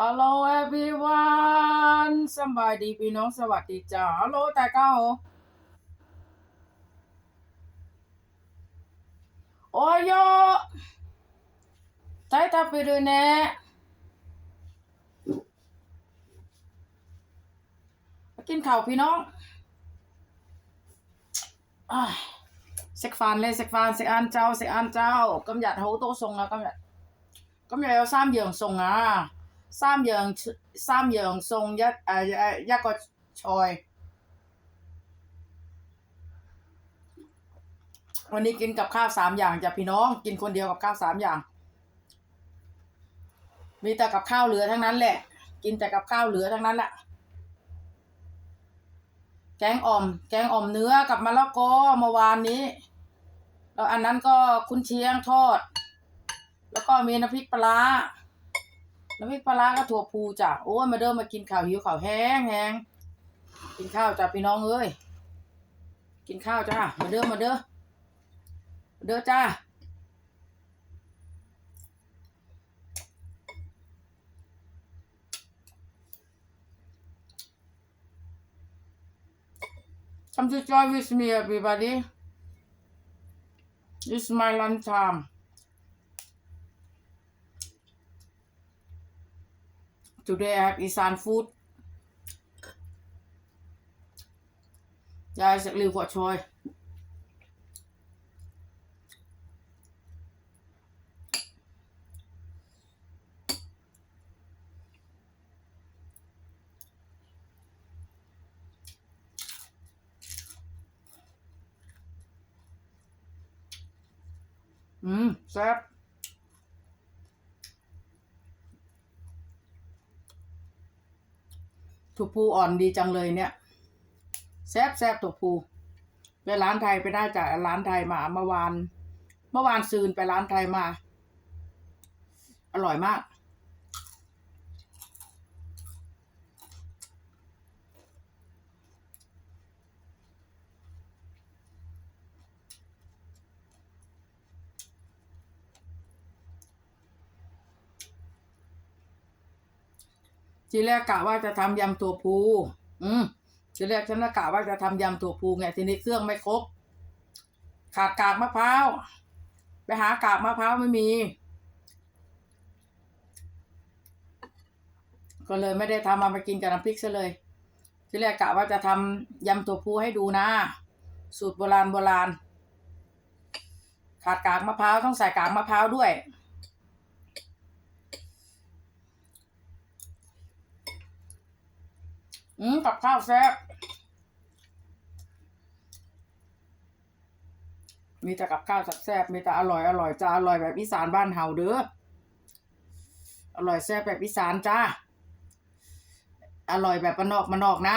ฮัลโหล everyone สบายดีพี่น้องสวัสดีจ้าฮัลโหลแต่เก้าโอ้ยไตตาปดูเนะกินข้าวพี่น้องเซ็กฟานเลยเซ็กฟานเซ็กอันเจ้าเซ็กอันเจ้ากำหยัดเฮาโตทรงอะกํหยัดกํหยัดเอาซ้ำเยื่องทรงอะ 三样三样餸一诶诶一个菜 วันนี้กินกับข้าวสามอย่างจ้ะพี่น้องกินคนเดียวกับข้าวสามอย่าง มีแต่กับข้าวเหลือทั้งนั้นแหละ กินแต่กับข้าวเหลือทั้งนั้นแหละแกงอ่อม แกงอ่อมเนื้อกับมะละกอเมื่อวานนี้แล้วอันนั้นก็คุณเชียงทอด แล้วก็มีน้ำพริกปลาร้า น้ำพริกปลาก็ถั่วพูจ้ะโอ้ยมาเดิมมากินข้าวหิวข้าวแห้งแห้งกินข้าวจ้ะพี่น้องเอ้ยกินข้าวจ้ะมาเด้อมาเด้อมเด้อจ้า Come to join with me, everybody. This is my lunch time. Today I have Isan food. ยายสักริวกว่าชอย อืมแซ่บ ถั่วพูอ่อนดีจังเลยเนี่ย แซ่บแซ่บถั่วพูไปร้านไทยไปได้จากร้านไทยมาเมื่อวาน เมื่อวานซืนไปร้านไทยมา อร่อยมาก ทีแรกกะว่าจะทำยำตัวพู อืมทีแรกฉันกะว่าจะทำยำตัวพูไงทีนี้เครื่องไม่ครบ ขาดกากมะพร้าว ไปหากากมะพร้าวไม่มี ก็เลยไม่ได้ทำเอามากินกับน้ำพริกซะเลย ทีแรกกะว่าจะทำยำตัวพูให้ดูนะ สูตรโบราณโบราณ ขาดกากมะพร้าวต้องใส่กากมะพร้าวด้วย อืมกับข้าวแซ่บมีแต่กับข้าวแซ่บมีแต่อร่อยอร่อยจ้าอร่อยแบบอีสานบ้านเฮาเด้ออร่อยแซ่บแบบอีสานจ้าอร่อยแบบมานนอกมานนอกนะ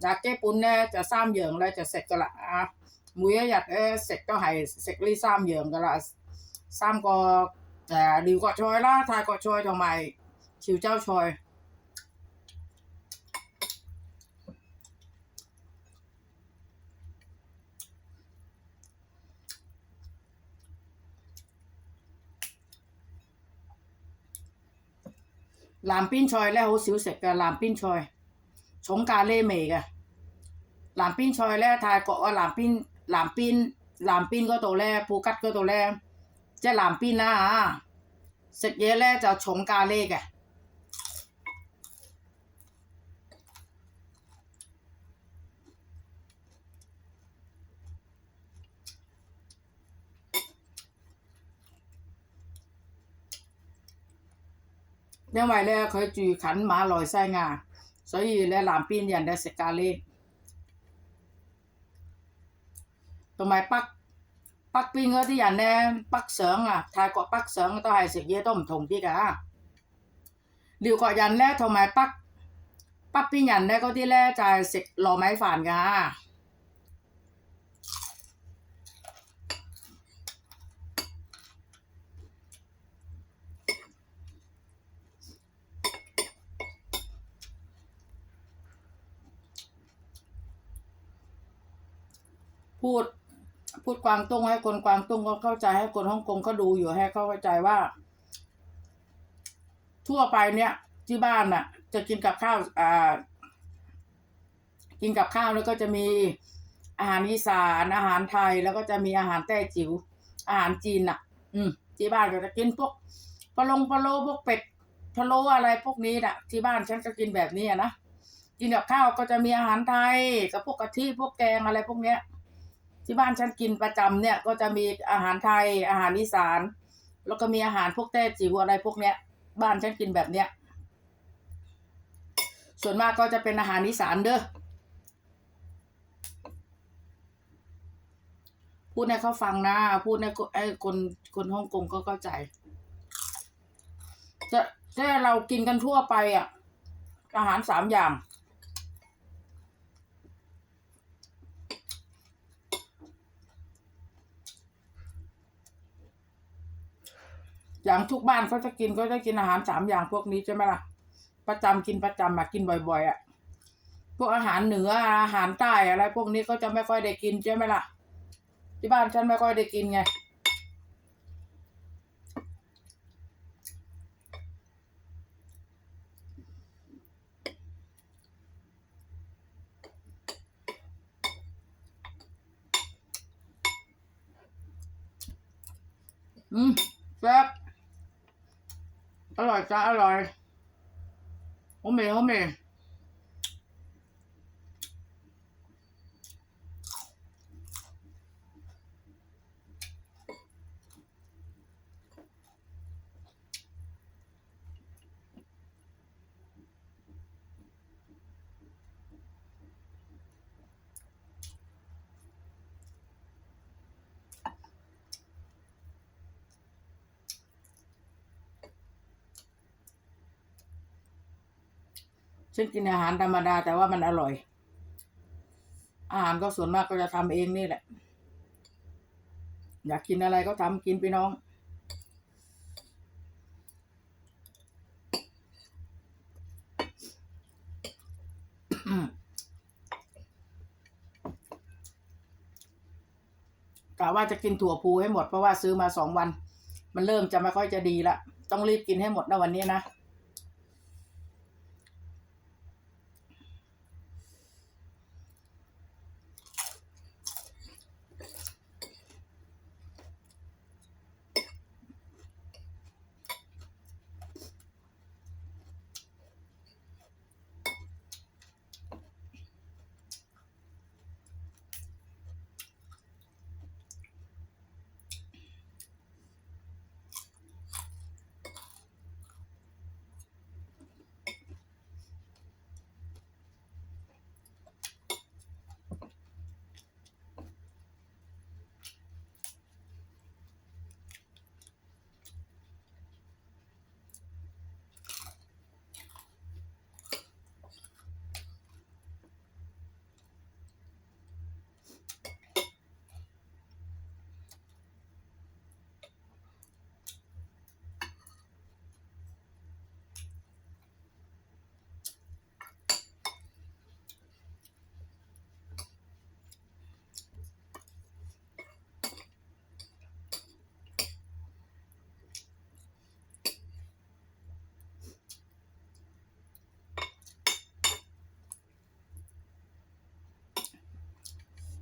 嗱，基本咧就三樣咧就食噶啦啊！每一日咧食都係食呢三樣噶啦，三個誒、呃、寮國菜啦、泰國菜同埋潮州菜。南邊菜咧好少食嘅，南邊菜重咖喱味嘅。 南邊菜咧，泰國啊，南邊南邊南邊嗰度咧，布吉嗰度咧，即係南邊啦嚇，食嘢咧就重咖喱嘅。 因為咧佢住近馬來西亞，所以咧南邊人咧食咖喱， 同埋北北邊嗰啲人咧北上啊，泰國北上都係食嘢都唔同啲㗎。寮國人咧同埋北北邊人咧嗰啲咧就係、食糯米飯㗎。พูด พูดกวางตุ้งให้คนกวางตุ้งเขาเข้าใจให้คนฮ่องกงเขาดูอยู่ให้เขาเข้าใจว่า ทั่วไปเนี่ย ที่บ้านน่ะ จะกินกับข้าวอ่า กินกับข้าวแล้วก็จะมีอาหารอีสานอาหารไทยแล้วก็จะมีอาหารแต้จิ๋วอาหารจีนน่ะ อืมที่บ้านก็จะกินพวกปลาลงปลาโลพวกเป็ดพะโลอะไรพวกนี้น่ะ ที่บ้านฉันก็กินแบบนี้นะกินกับข้าวก็จะมีอาหารไทยกับพวกกะทิพวกแกงอะไรพวกเนี้ย ที่บ้านฉันกินประจำเนี่ยก็จะมีอาหารไทยอาหารอีสาน แล้วก็มีอาหารพวกแต้จิ๋วอะไรพวกเนี้ย บ้านฉันกินแบบเนี้ย ส่วนมากก็จะเป็นอาหารอีสานเด้อพูดให้เขาฟังนะพูดให้ไอ้คนคนฮ่องกงก็เข้าใจจะถ้าเรากินกันทั่วไปอะ อาหารสามอย่าง อย่างทุกบ้านเขาจะกินก็จะกินอาหารสามอย่างพวกนี้ใช่ไหมล่ะ ประจำกินประจำมากินบ่อยๆอะพวกอาหารเหนืออาหารใต้อะไร พวกนี้ก็จะไม่ค่อยได้กินใช่ไหมล่ะ ที่บ้านฉันไม่ค่อยได้กินไงอืมแซ่บ อร่อยจ้าอร่อยโอเม ฉันกินอาหารธรรมดาแต่ว่ามันอร่อย อาหารก็ส่วนมากก็จะทำเองนี่แหละ อยากกินอะไรก็ทำกินพี่น้อง กะว่าจะกินถั่วพูให้หมดเพราะว่าซื้อมาสองวัน มันเริ่มจะไม่ค่อยจะดีละ ต้องรีบกินให้หมดนะวันนี้นะ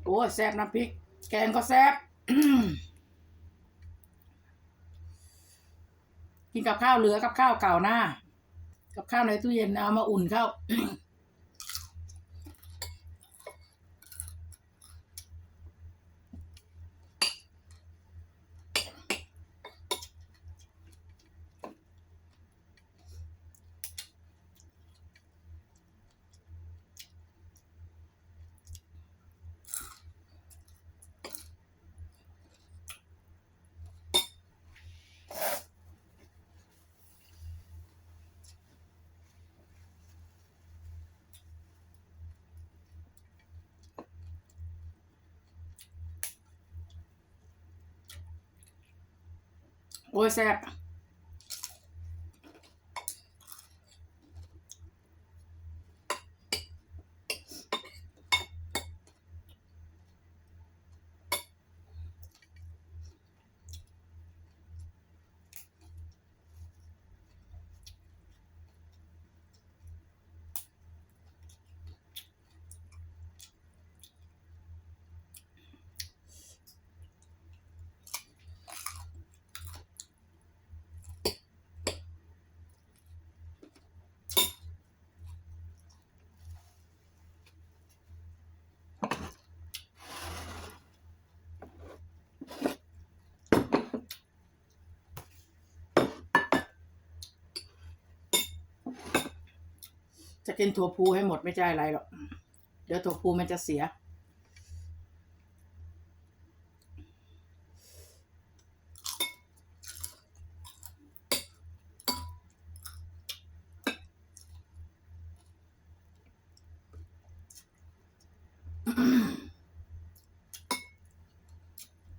อ้แซ่บน้ำพริก แกงก็แซ่บกินกับข้าวเหลือกับข้าวเก่าหน้า กับข้าวในตู้เย็นเอามาอุ่นข้าว อ้ย จะกินถั่วพูให้หมดไม่ใช่อะไรหรอก เดี๋ยวถั่วพูมันจะเสีย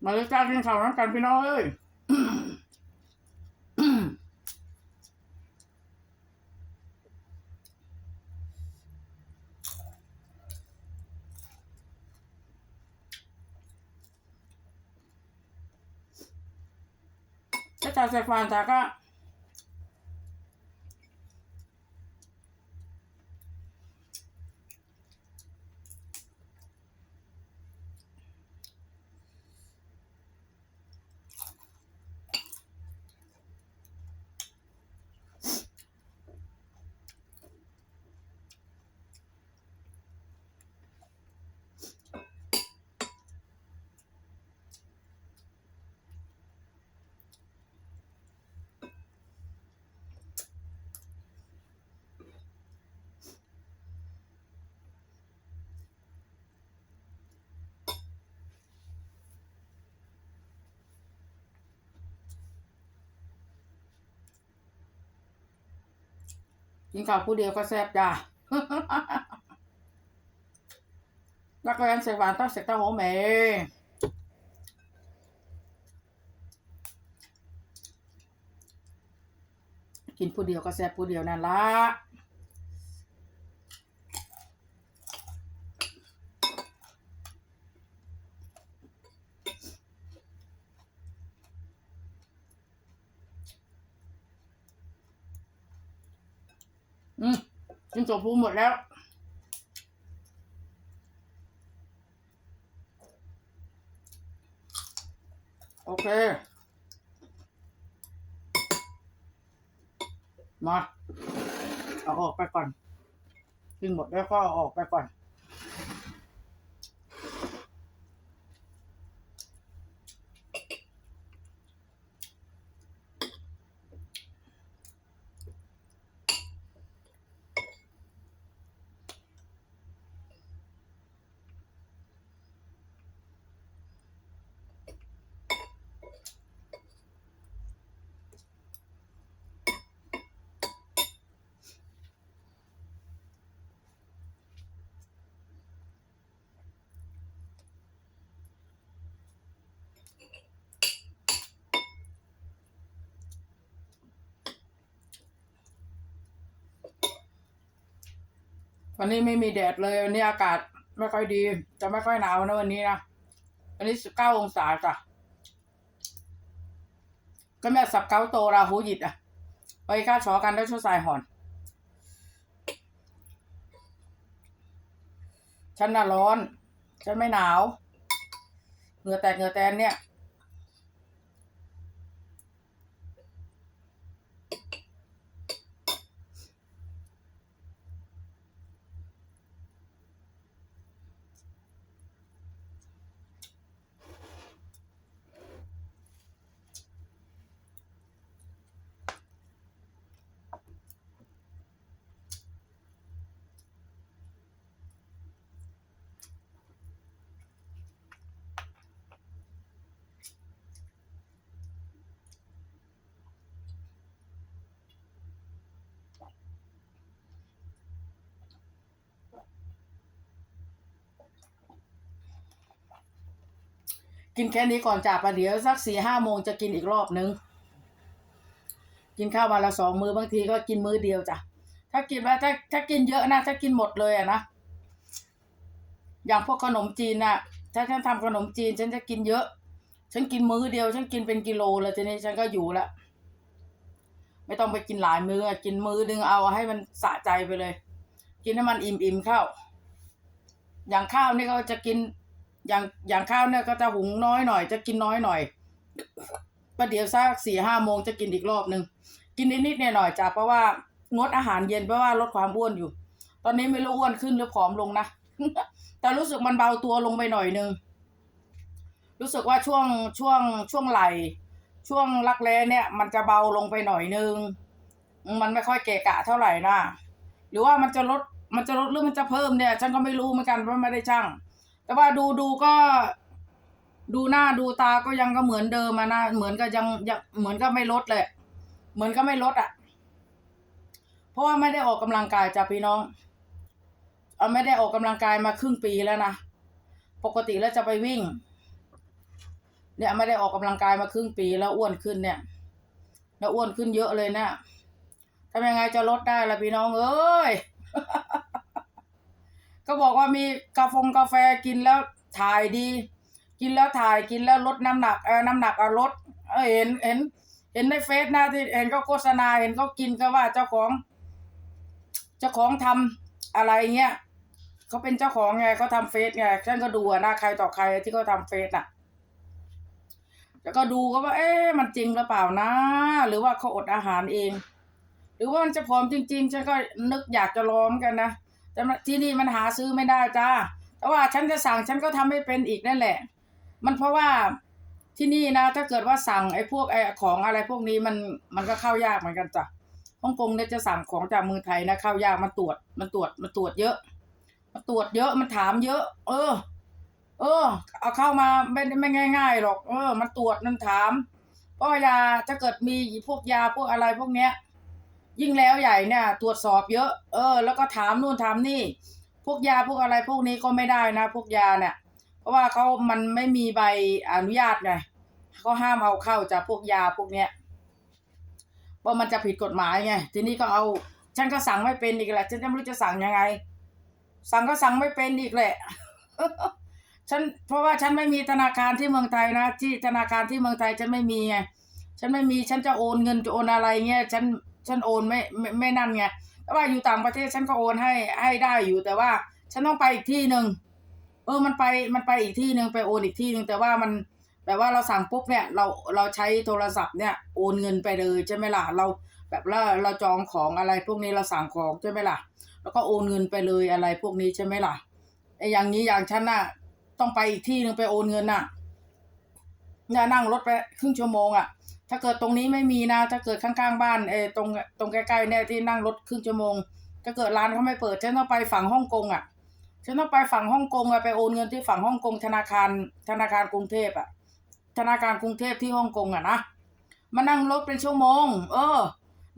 มาเลยจ้ากินข้าวน้ำกันพี่น้องเอ้ย ถ้ กินข้าวผู้เดียวก็แซ่บจ้าแล้วก็ยังใส่หวานต้องใส่ต้าหู้แม่กินผู้เดียวก็แซ่บผู้เดียวนั่นละอืม จบพูหมดแล้ว โอเค มา เอาออกไปก่อนกินหมดแล้วก็เอาออกไปก่อน วันนี้ไม่มีแดดเลยวันนี้อากาศไม่ค่อยดี จะไม่ค่อยหนาวนะวันนี้นะวันนี้สิบเก้าองศาจ้ะก็แม่สับเก้าโตราหูหยิดอะไปค่าชอกันได้ช่วยสายหอน ฉันน่ะร้อน ฉันไม่หนาว เหงื่อแตกเหงื่อแตนเนี่ย กินแค่นี้ก่อนจ่าประเดี๋ยวสักสี่ห้าโมงจะกินอีกรอบนึง กินข้าววันละสองมื้อบางทีก็กินมื้อเดียวจ้ะถ้ากินว่าถ้าถ้ากินเยอะนะถ้ากินหมดเลยอะนะอย่างพวกขนมจีนน่ะ ถ้าฉันทำขนมจีน ฉันจะกินเยอะ ฉันกินมื้อเดียว ฉันกินเป็นกิโลเลยทีนี้ฉันก็อยู่ละไม่ต้องไปกินหลายมื้ออกินมื้อนึงเอาให้มันสะใจไปเลย กินให้มันอิ่มอิ่มๆเข้าอย่างข้าวนี่ก็จะกิน อย่างอย่างข้าวเนี่ยก็จะหุงน้อยหน่อย จะกินน้อยหน่อยประเดี๋ยวสักสี่ห้าโมงจะกินอีกรอบหนึ่งกินนิดๆหน่อยๆจ้ะเพราะว่างดอาหารเย็นเพราะว่าลดความอ้วนอยู่ ตอนนี้ไม่รู้อ้วนขึ้นหรือผอมลงนะแต่รู้สึกมันเบาตัวลงไปหน่อยนึงรู้สึกว่าช่วงช่วงช่วงไหลช่วงรักแร้เนี่ย มันจะเบาลงไปหน่อยนึง มันไม่ค่อยเกะกะเท่าไหร่นะหรือว่ามันจะลดมันจะลดหรือมันจะเพิ่มเนี่ยฉันก็ไม่รู้เหมือนกันเพราะไม่ได้ช่าง แต่ว่าดูดูก็ ดูหน้าดูตาก็ยังก็เหมือนเดิมนะเหมือนกับยังยังเหมือนก็ไม่ลดเลย เหมือนก็ไม่ลดอะ เพราะว่าไม่ได้ออกกำลังกายจ้ะพี่น้องเอาไม่ได้ออกกำลังกายมาครึ่งปีแล้วนะปกติแล้วจะไปวิ่ง เนี่ยไม่ได้ออกกำลังกายมาครึ่งปีแล้วอ้วนขึ้นเนี่ย แล้วอ้วนขึ้นเยอะเลยเนี่ยทำยังไงจะลดได้ล่ะพี่น้องเอ้ย ก็บอกว่ามีกาแฟกาแฟกินแล้วถ่ายดี กินแล้วถ่ายกินแล้วลดน้ำหนักเออน้ำหนักเอาลดเออเห็นเห็น เห็นในเฟซนะที่เห็นเขาโฆษณาเห็นเขากินก็ว่าเจ้าของ เจ้าของทำอะไรเงี้ยเขาเป็นเจ้าของไงเขาทำเฟซไงฉันก็ดูนะใครต่อใครที่เขาทำเฟซอะแล้วก็ดูก็ว่า เอ๊ะมันจริงหรือเปล่านะ หรือว่าเขาอดอาหารเอง หรือว่ามันจะผอมจริง ๆ ฉันก็นึกอยากจะล้อมกันนะ แต่ที่นี่มันหาซื้อไม่ได้จ้าแต่ว่าฉันจะสั่งฉันก็ทำไม่เป็นอีกนั่นแหละ มันเพราะว่าที่นี่นะ ถ้าเกิดว่าสั่งไอ้พวกไอ้ของอะไรพวกนี้มันมันก็เข้ายากเหมือนกันจ้ะฮ่องกงเนี่ยจะสั่งของจากเมืองไทยนะเข้ายากมันตรวจมันตรวจมันตรวจเยอะมันตรวจเยอะมันถามเยอะ เออ เออ เอาเข้ามาไม่ไม่ง่ายๆหรอก เออ มันตรวจมันถามเพราะยาถ้าเกิดมีพวกยาพวกอะไรพวกเนี้ย ยิ่งแล้วใหญ่เนี่ยตรวจสอบเยอะ เออ แล้วก็ถามนู่นถามนี่ พวกยาพวกอะไรพวกนี้ก็ไม่ได้นะ พวกยาเนี่ย เพราะว่าเขามันไม่มีใบอนุญาตไงเขาห้ามเอาเข้าจากพวกยาพวกเนี้ยเพราะมันจะผิดกฎหมายไง ทีนี้ก็เอา ฉันก็สั่งไม่เป็นอีกแหละ ฉันไม่รู้จะสั่งยังไง สั่งก็สั่งไม่เป็นอีกแหละ ฉัน เพราะว่าฉันไม่มีธนาคารที่เมืองไทยนะ ที่ธนาคารที่เมืองไทยฉันไม่มีไง ฉันไม่มี ฉันจะโอนเงินจะโอนอะไรเงี้ย ฉัน ฉันโอนไม่ไม่ไม่นั่นไงแต่ว่าอยู่ต่างประเทศฉันก็โอนให้ให้ได้อยู่แต่ว่า ฉันต้องไปอีกที่หนึ่งเออมันไปมันไปอีกที่หนึ่งไปโอนอีกที่หนึ่งแต่ว่ามันแต่ว่าเราสั่งปุ๊บเนี่ยเราเราใช้โทรศัพท์เนี่ยโอนเงินไปเลยใช่ไหมล่ะเราแบบเราเราจองของอะไรพวกนี้เราสั่งของใช่ไหมล่ะ แล้วก็โอนเงินไปเลยอะไรพวกนี้ใช่ไหมล่ะไอ้อย่างนี้อย่างฉันน่ะต้องไปอีกที่หนึ่งไปโอนเงินน่ะเนี่ยนั่งรถไปครึ่งชั่วโมงอะ ถ้าเกิดตรงนี้ไม่มีนะ ถ้าเกิดข้างๆบ้านเออตรงตรงใกล้ๆเนี่ยที่นั่งรถครึ่งชั่วโมง ถ้าเกิดร้านเขาไม่เปิดฉันต้องไปฝั่งฮ่องกงอะฉันต้องไปฝั่งฮ่องกงอะไปโอนเงินที่ฝั่งฮ่องกงธนาคารธนาคารกรุงเทพอะธนาคารกรุงเทพที่ฮ่องกงอะนะมานั่งรถเป็นชั่วโมง เออ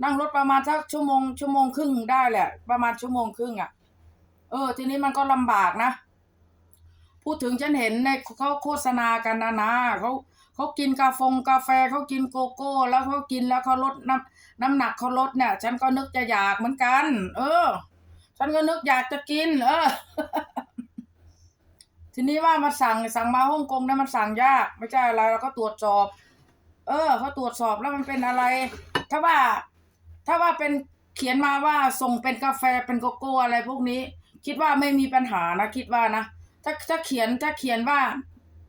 นั่งรถประมาณสักชั่วโมงชั่วโมงครึ่งได้แหละ ประมาณชั่วโมงครึ่งอะเออ ทีนี้มันก็ลำบากนะ พูดถึงฉันเห็นในเขาโฆษณากันนะนะเขา เขากินกาแฟกาแฟเขากินโกโก้ แล้วเขากินแล้วเขาลดน้ำน้ำหนักเขาลดเนี่ย ฉันก็นึกจะอยากเหมือนกัน เออ ฉันก็นึกอยากจะกิน เออ ทีนี้ว่ามาสั่งสั่งมาฮ่องกงเนี่ยมันสั่งยาก ไม่ใช่อะไรเราก็ตรวจสอบ เออเขาตรวจสอบแล้วมันเป็นอะไร ถ้าว่า ถ้าว่าเป็นเขียนมาว่าส่งเป็นกาแฟเป็นโกโก้อะไรพวกนี้ คิดว่าไม่มีปัญหานะคิดว่านะถ้าถ้าเขียนถ้าเขียนว่า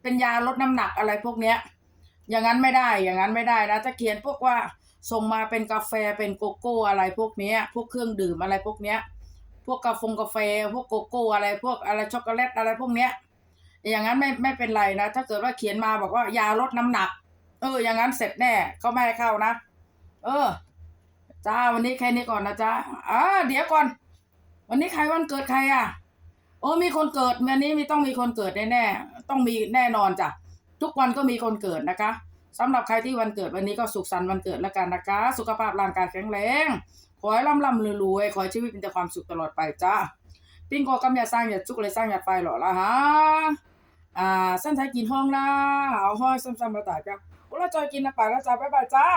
เป็นยาลดน้ำหนักอะไรพวกเนี้ย อย่างนั้นไม่ได้ อย่างนั้นไม่ได้นะถ้าเขียนพวกว่าส่งมาเป็นกาแฟเป็นโกโก้อะไรพวกนี้พวกเครื่องดื่มอะไรพวกเนี้ย พวกกาแฟกาแฟ พวกโกโก้อะไรพวกอะไรช็อกโกแลตอะไรพวกเนี้ย อย่างนั้นไม่ไม่เป็นไรนะ ถ้าเกิดว่าเขียนมาบอกว่ายาลดน้ำหนัก เออ อย่างนั้นเสร็จแน่เขาไม่ให้เข้านะ เออจ้าวันนี้แค่นี้ก่อนนะจ้าอ่าเดี๋ยวก่อน วันนี้ใครวันเกิดใครอะ โอ้มีคนเกิดวันนี้มีต้องมีคนเกิดแน่ๆต้องมีแน่นอนจ้ะ ทุกวันก็มีคนเกิดนะคะสำหรับใครที่วันเกิดวันนี้ก็สุขสันต์วันเกิดแล้วกันนะคะ สุขภาพร่างกายแข็งแรง ขอให้ร่ำร่ำรวยๆขอให้ชีวิตมีแต่ความสุขตลอดไปจ้าปิ้งโกกำยาสร้างอย่าจุกเลยสร้างอย่าไฟหรอละฮะอ่าสั้นใช้กินห้องนะเอาห้อยซ้ำๆมาตายจ้าโอ้เราจอยกินนะไปแล้วจ้าบ๊ายบายจ้า